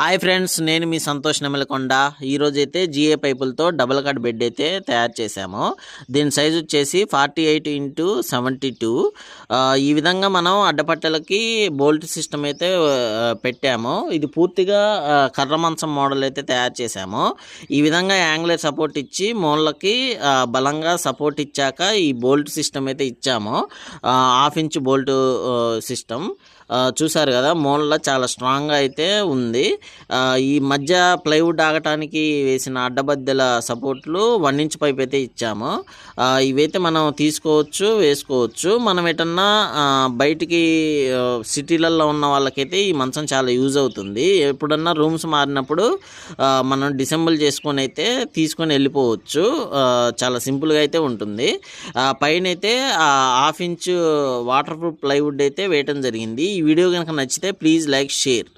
Hi friends నేను మీ సంతోష్ నెమలకొండ. ఈరోజు అయితే జిఏ పైపులతో డబుల్ కట్ బెడ్ అయితే తయారు చేశాము. దీని సైజు వచ్చేసి forty eight into seventy two. ఈ విధంగా మనం అడ్డపట్టలకి బోల్ట్ సిస్టమ్ అయితే పెట్టాము. ఇది పూర్తిగా కర్ర మంచం మోడల్ అయితే తయారు చేశాము. ఈ విధంగా యాంగులర్ సపోర్ట్ ఇచ్చి మూలకి బలంగా సపోర్ట్ ఇచ్చాక ఈ బోల్ట్ సిస్టమ్ అయితే ఇచ్చాము. Half inch bolt system. చూసారు కదా మూలలో చాలా స్ట్రాంగ్గా అయితే ఉంది. ఈ మధ్య ప్లైవుడ్ ఆగటానికి వేసిన అడ్డబద్దెల సపోర్ట్లు వన్ ఇంచ్ పైప్ అయితే ఇచ్చాము. ఇవైతే మనం తీసుకోవచ్చు వేసుకోవచ్చు. మనం ఎటన్నా బయటికి సిటీలలో ఉన్న వాళ్ళకైతే ఈ మంచం చాలా యూజ్ అవుతుంది. ఎప్పుడన్నా రూమ్స్ మారినప్పుడు మనం డిసెంబుల్ చేసుకొని అయితే తీసుకొని వెళ్ళిపోవచ్చు. చాలా సింపుల్గా అయితే ఉంటుంది. పైన అయితే half inch waterproof plywood అయితే వేయటం జరిగింది. ఈ వీడియో కనుక నచ్చితే ప్లీజ్ లైక్ షేర్.